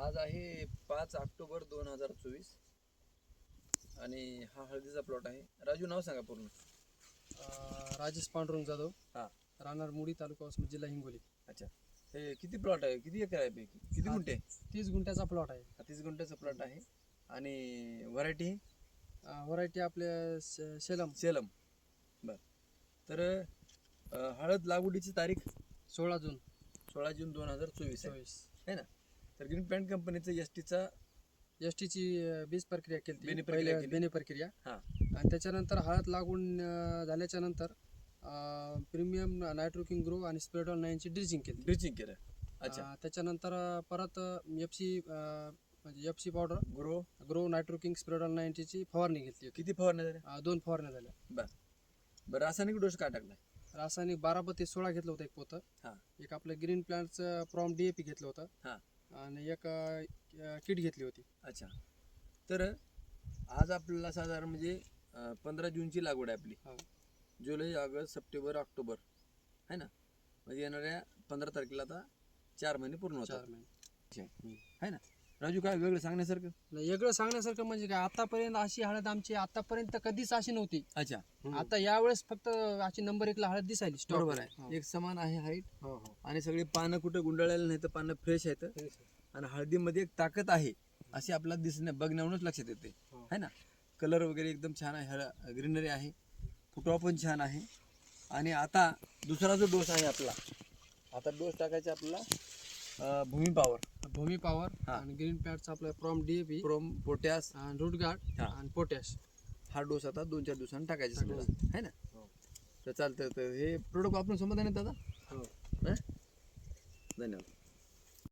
आज आहे पाच ऑक्टोबर दोन हजार चोवीस. आणि हा हळदीचा प्लॉट आहे. राजू नाव सांगा पूर्ण. राजेश पांडुरंग जाधव. हा. राहणार मुडी तालुका वसमत जिल्हा हिंगोली. अच्छा. हे किती प्लॉट आहे? किती एकर आहे पैकी? किती हा. गुंठे? तीस गुंठ्याचा प्लॉट आहे. हा, तीस गुंठ्याचा प्लॉट आहे. आणि व्हरायटी? व्हरायटी आपल्या से- सेलम सेलम बर. तर अं, हळद लागवडीची तारीख? सोळा जून. सोळा जून दोन हजार चोवीस आहे. चोवीस. है ना? तर ग्रीन पॅन्ट कंपनीचं एस टीचा एस टीची बीज प्रक्रिया केली बेणी प्रक्रिया केली. प्रक्रिया. हा. आणि त्याच्यानंतर हळद लागून अं, झाल्याच्यानंतर प्रीमियम नायट्रोकिंग ग्रो आणि स्प्रेडॉल नाईनची ड्रिचिंग केली. ड्रिचिंग केलं. अच्छा. अं, त्याच्यानंतर अं, परत एफ सी म्हणजे F C powder grow grow नायट्रोकिंग स्प्रेडॉल नाईन्टीची फवारणी घेतली होती. किती फवारण्या झाल्या? अं, दोन फवारण्या झाल्या. बरं. रासायनिक डोस काय टाकलाय? रासायनिक बारा बत्तीस सोळा घेतलं होतं एक पोतं. हा. एक आपलं ग्रीन प्लांटचं प्रॉम डी ए पी घेतलं होतं. हा. आणि एक किट घेतली होती. अच्छा. तर आज आपल्याला साधारण म्हणजे पंधरा जूनची लागवड आहे आपली. हा. July August September October. है ना? म्हणजे येणाऱ्या पंधरा तारखेला आता चार महिने पूर्ण होतात. चार महिने. है ना? राजू काय वेगळं सांगण्यासारखं? नाही, वेगळं सांगण्यासारखं म्हणजे काय? आतापर्यंत अशी हळद आमची आतापर्यंत कधीच अशी नव्हती. अच्छा. आता यावेळेस फक्त अशी नंबर एकला हळद दिसायली बरोबर आहे. एक समान आहे हाईट हो हो. आणि सगळी पानं कुठं गुंडाळलेलं नाही तर पानं फ्रेश आहेत. आणि हळदीमध्ये एक ताकद आहे अशी आपल्याला दिसण्या बघण्यावरूनच लक्षात येते. हो. है ना? कलर वगैरे एकदम छान आहे हळ ग्रीनरी आहे. फुटवा पण छान आहे. आणि आता दुसरा जो डोस आहे आपला आता डोस टाकायचा आपला अं, भूमी पॉवर भूमी पॉवर हा. आणि ग्रीन पॅडचं आपलं PROM D A P PROM potash आणि रूट गार्ड हा. आणि पोटॅश हा डोस आता दोन चार दिवसांनी टाकायचा समजा टाकायचा. है ना हो. तर चालतं तर हे प्रोडक्ट वापरून समाधान आहे दादा हो हं? धन्यवाद